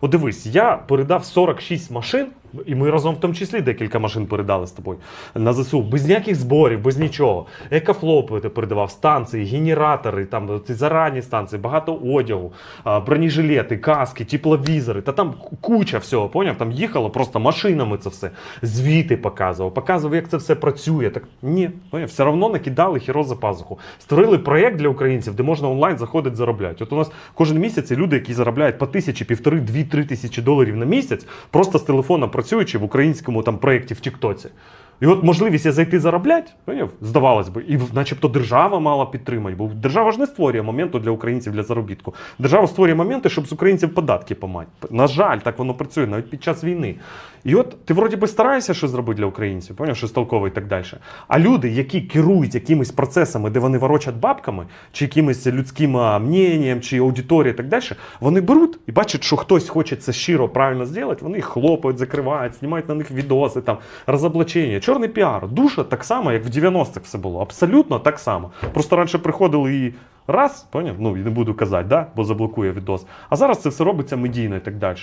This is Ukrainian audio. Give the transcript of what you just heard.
От дивись, я передав 46 машин, і ми разом в тому числі декілька машин передали з тобою на ЗСУ, без ніяких зборів, без нічого. Екофлопи ти передавав, станції, генератори, там ці зарані станції, багато одягу, бронежилети, каски, тепловізори. Та там куча всього, поняв? Там їхало просто машинами це все. Звіти показував, показував, як це все працює. Так ні, поняв? все одно накидали хіро за пазуху. Створили проєкт для українців, де можна онлайн заходити заробляти. От у нас кожен місяць люди, які заробляють по тисячі, півтори, дві, три тисячі доларів на місяць, просто з телефона працюючи в українському там проєкті в Тіктоці. І от можливість зайти заробляти, поняв? здавалось би, і начебто держава мала підтримати, бо держава ж не створює моменту для українців для заробітку. Держава створює моменти, щоб з українців податки помати. На жаль, так воно працює навіть під час війни. І от ти вроді би стараєшся щось зробити для українців, поняв, щось толкове і так далі. А люди, які керують якимись процесами, де вони ворочать бабками, чи якимось людським мненням, чи аудиторією і так далі, вони беруть і бачать, що хтось хоче це щиро правильно зробити, вони їх хлопають, закривають, знімають на них відоси, там, розоблачення. Чорний піар. Душа так само, як в 90-х все було. Абсолютно так само. Просто раніше приходили і раз, поняв? Ну, і не буду казати, да? бо заблокує відос. А зараз це все робиться медійно і так далі.